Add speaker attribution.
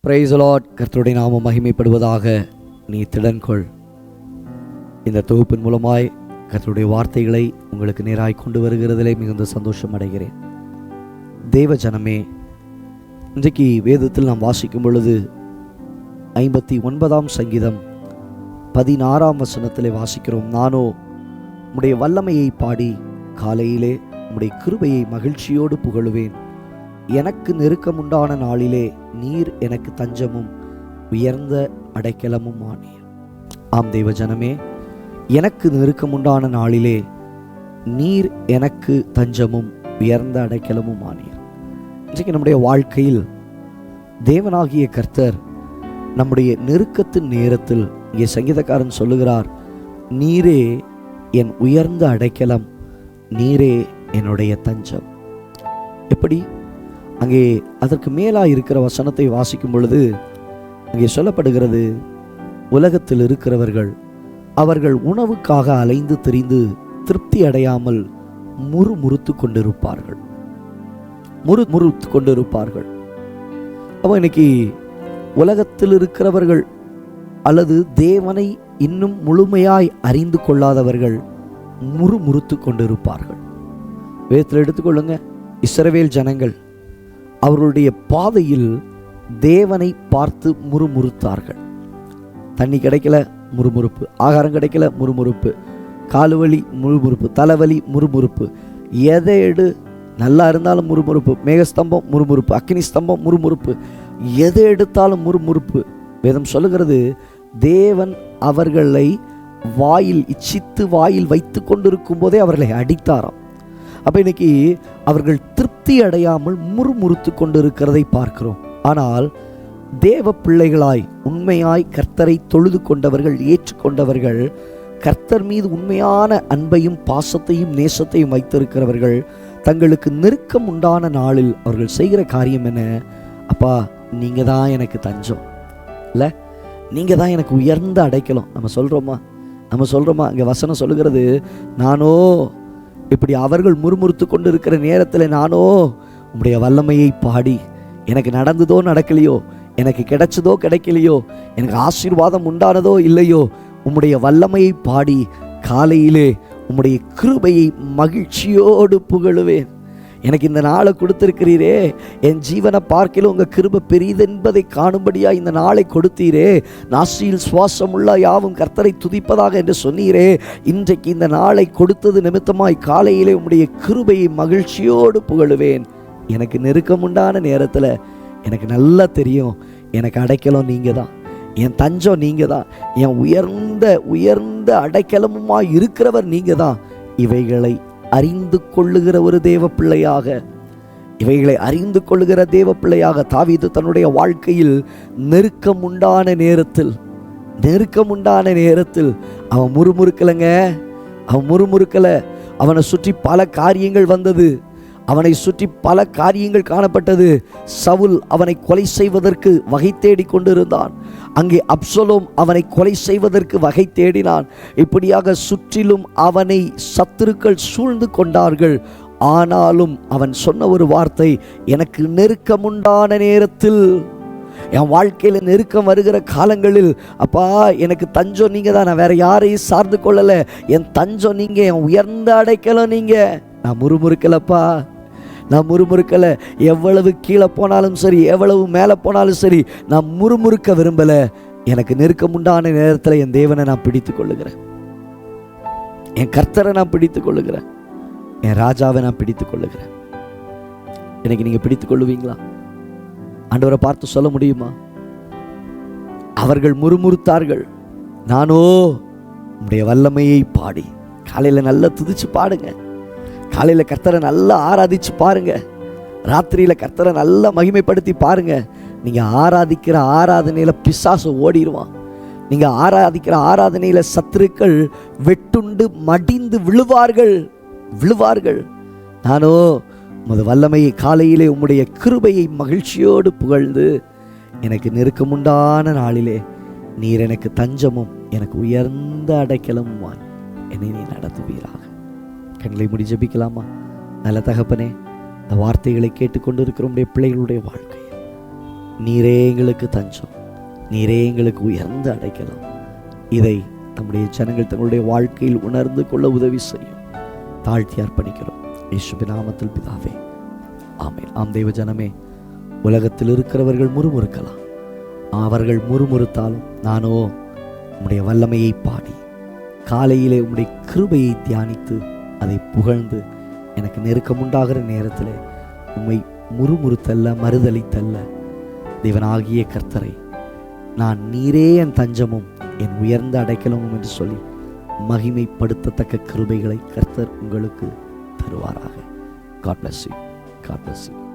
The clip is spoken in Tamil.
Speaker 1: பிரைஸ் லார்ட் கர்த்தருடைய நாமம் மகிமைப்படுவதாக நீ திடன்கொள். இந்த தொகுப்பின் மூலமாய் கர்த்தருடைய வார்த்தைகளை உங்களுக்கு நேராய் கொண்டு வருகிறதிலே மிகுந்த சந்தோஷம் அடைகிறேன். தேவ ஜனமே இன்றைக்கு வேதத்தில் நாம் வாசிக்கும் பொழுது ஐம்பத்தி ஒன்பதாம் சங்கீதம் பதினாறாம் வசனத்திலே வாசிக்கிறோம். நானோ உம்முடைய வல்லமையை பாடி காலையிலே உம்முடைய கிருபையை மகிழ்ச்சியோடு புகழுவேன். எனக்கு நெருக்கமுண்டான நாளிலே நீர் எனக்கு தஞ்சமும் உயர்ந்த அடைக்கலமும் ஆனீர். ஆம் தெய்வ ஜனமே எனக்கு நெருக்கமுண்டான நாளிலே நீர் எனக்கு தஞ்சமும் உயர்ந்த அடைக்கலமும் ஆனீர். இன்றைக்கு நம்முடைய வாழ்க்கையில் தேவனாகிய கர்த்தர் நம்முடைய நெருக்கத்தின் நேரத்தில் இங்கே சங்கீதக்காரன் சொல்லுகிறார் நீரே என் உயர்ந்த அடைக்கலம் நீரே என்னுடைய தஞ்சம். எப்படி? அங்கே அதற்கு மேலாக இருக்கிற வசனத்தை வாசிக்கும் பொழுது அங்கே சொல்லப்படுகிறது உலகத்தில் இருக்கிறவர்கள் அவர்கள் உணவுக்காக அலைந்து திரிந்து திருப்தி அடையாமல் முறுமுறுத்து கொண்டிருப்பார்கள். முறு முறுத்து கொண்டிருப்பார்கள். அப்போ இன்னைக்கு உலகத்தில் இருக்கிறவர்கள் அல்லது தேவனை இன்னும் முழுமையாய் அறிந்து கொள்ளாதவர்கள் முறுமுறுத்து கொண்டிருப்பார்கள். வேத்தில் எடுத்துக்கொள்ளுங்க இஸ்ரவேல் ஜனங்கள் அவர்களுடைய பாதையில் தேவனை பார்த்து முறுமுறுத்தார்கள். தண்ணி கிடைக்கல முறுமுறுப்பு. ஆகாரம் கிடைக்கல முறுமுறுப்பு. காலுவலி முறுமுறுப்பு. தலைவலி முறுமுறுப்பு. எதை எடு நல்லா இருந்தாலும் முறுமுறுப்பு. மேகஸ்தம்பம் முறுமுறுப்பு. அக்னி ஸ்தம்பம் முறுமுறுப்பு. எதை எடுத்தாலும் முறுமுறுப்பு. வேதம் சொல்லுகிறது தேவன் அவர்களை வாயில் இச்சித்து வாயில் வைத்து கொண்டிருக்கும் போதே அவர்களை அடித்தாராம். அப்போ இன்னைக்கு அவர்கள் திருப்தி அடையாமல் முறுமுறுத்து கொண்டிருக்கிறதை பார்க்கிறோம். ஆனால் தேவ பிள்ளைகளாய் உண்மையாய் கர்த்தரை தொழுது கொண்டவர்கள் ஏற்றுக்கொண்டவர்கள் கர்த்தர் மீது உண்மையான அன்பையும் பாசத்தையும் நேசத்தையும் வைத்திருக்கிறவர்கள் தங்களுக்கு நெருக்கம் உண்டான நாளில் அவர்கள் செய்கிற காரியம் என்ன? அப்பா நீங்கள் தான் எனக்கு தஞ்சம். இல்லை நீங்கள் தான் எனக்கு உயர்ந்த அடைக்கலம். நம்ம சொல்றோமா? நம்ம சொல்றோமா? இங்கே வசனம் சொல்லுகிறது நானோ இப்படி அவர்கள் முறுமுறுத்து கொண்டு இருக்கிற நேரத்தில் நானோ உம்முடைய வல்லமையை பாடி எனக்கு நடந்ததோ நடக்கலையோ எனக்கு கிடைச்சதோ கிடைக்கலையோ எனக்கு ஆசீர்வாதம் உண்டானதோ இல்லையோ உம்முடைய வல்லமையை பாடி காலையிலே உம்முடைய கிருபையை மகிழ்ச்சியோடு புகழுவேன். எனக்கு இந்த நாளை கொடுத்துருக்கிறீரே. என் ஜீவனை பார்க்கிலும் உங்கள் கிருப பெரிதென்பதை காணும்படியாக இந்த நாளை கொடுத்தீரே. நாசியில் சுவாசமுள்ள யாவும் கர்த்தரை துதிப்பதாக என்று சொன்னீரே. இன்றைக்கு இந்த நாளை கொடுத்தது நிமித்தமாய் காலையிலே உம்முடைய கிருபையை மகிழ்ச்சியோடு புகழுவேன். எனக்கு நெருக்கமுண்டான நேரத்தில் எனக்கு நல்லா தெரியும். எனக்கு அடைக்கலம் நீங்கள் தான் என் தஞ்சம் நீங்கள் தான் என் உயர்ந்த உயர்ந்த அடைக்கலமுமா இருக்கிறவர் நீங்கள் தான் இவைகளை அறிந்து கொள்ளுகிற ஒரு தேவ பிள்ளையாக இவைகளை அறிந்து கொள்ளுகிற தேவ பிள்ளையாக தாவீது தன்னுடைய வாழ்க்கையில் நெருக்கம் உண்டான நேரத்தில் நெருக்கம் உண்டான நேரத்தில் அவன் முறுமுறுக்கலைங்க அவன் முறுமுறுக்கலை அவனை சுற்றி பல காரியங்கள் வந்தது. அவனை சுற்றி பல காரியங்கள் காணப்பட்டது. சவுல் அவனை கொலை செய்வதற்கு வகை தேடி கொண்டிருந்தான். அங்கே அப்சலோம் அவனை கொலை செய்வதற்கு வகை தேடினான். இப்படியாக சுற்றிலும் அவனை சத்துருக்கள் சூழ்ந்து கொண்டார்கள். ஆனாலும் அவன் சொன்ன ஒரு வார்த்தை எனக்கு நெருக்கமுண்டான நேரத்தில் என் வாழ்க்கையில் நெருக்கம் வருகிற காலங்களில் அப்பா எனக்கு தஞ்சம் நீங்கள் தான். நான் வேற யாரையும் சார்ந்து கொள்ளலை. என் தஞ்சம் நீங்கள் என் உயர்ந்த அடைக்கலம் நீங்கள் நான் முறுமுறுக்கலப்பா. நான் முறுமுறுக்கலை. எவ்வளவு கீழே போனாலும் சரி எவ்வளவு மேலே போனாலும் சரி நான் முறுமுறுக்க விரும்பலை. எனக்கு நெருக்கம் உண்டான நேரத்தில் என் தேவனை நான் பிடித்து கொள்ளுகிறேன். என் கர்த்தரை நான் பிடித்து கொள்ளுகிறேன். என் ராஜாவை நான் பிடித்து கொள்ளுகிறேன். எனக்கு நீங்கள் பிடித்து கொள்ளுவீங்களா? ஆண்டவரை பார்த்து சொல்ல முடியுமா? அவர்கள் முறுமுறுத்தார்கள். நானோ உடைய வல்லமையை பாடி காலையில் நல்லா துதிச்சு பாடுங்க. காலையில் கர்த்தரை நல்லா ஆராதிச்சு பாருங்க. ராத்திரியில் கர்த்தரை நல்லா மகிமைப்படுத்தி பாருங்க. நீங்கள் ஆராதிக்கிற ஆராதனையில் பிசாசு ஓடிடுவான் நீங்கள் ஆராதிக்கிற ஆராதனையில் சத்துருக்கள் வெட்டுண்டு மடிந்து விழுவார்கள். விழுவார்கள். நானோ உமது வல்லமையை காலையிலே உம்முடைய கிருபையை மகிழ்ச்சியோடு புகழ்ந்து எனக்கு நெருக்கமுண்டான நாளிலே நீர் எனக்கு தஞ்சமும் எனக்கு உயர்ந்த அடைக்கலமுமாய் என்னை நீ நடத்துவீராக. கண்களை முடி ஜெபிக்கலாமா? நல்ல தகப்பனே இந்த வார்த்தைகளை கேட்டுக்கொண்டு இருக்கிற உடைய பிள்ளைகளுடைய வாழ்க்கை நீரே எங்களுக்கு தஞ்சம் நீரே எங்களுக்கு உயர்ந்து அடைக்கலாம். இதை நம்முடைய ஜனங்கள் தங்களுடைய வாழ்க்கையில் உணர்ந்து கொள்ள உதவி செய்யும். தாழ்த்தி அர்ப்பணிக்கிறோம். இயேசுவின் நாமத்தில் பிதாவே ஆமே ஆம் தெய்வ ஜனமே உலகத்தில் இருக்கிறவர்கள் முறுமுறுக்கலாம். அவர்கள் முறுமுறுத்தாலும் நானோ உம்முடைய வல்லமையை பாடி காலையிலே உம்முடைய கிருபையை தியானித்து அதை புகழ்ந்து எனக்கு நெருக்கம் உண்டாகிற நேரத்தில் உம்மை முறுமுறுத்தல்ல மறுதளித்தல்ல தேவனாகிய கர்த்தரை நான் நீரே என் தஞ்சமும் என் உயர்ந்த அடைக்கலமும் என்று சொல்லி மகிமைப்படுத்தத்தக்க கிருபைகளை கர்த்தர் உங்களுக்கு தருவாராக. God bless you God bless you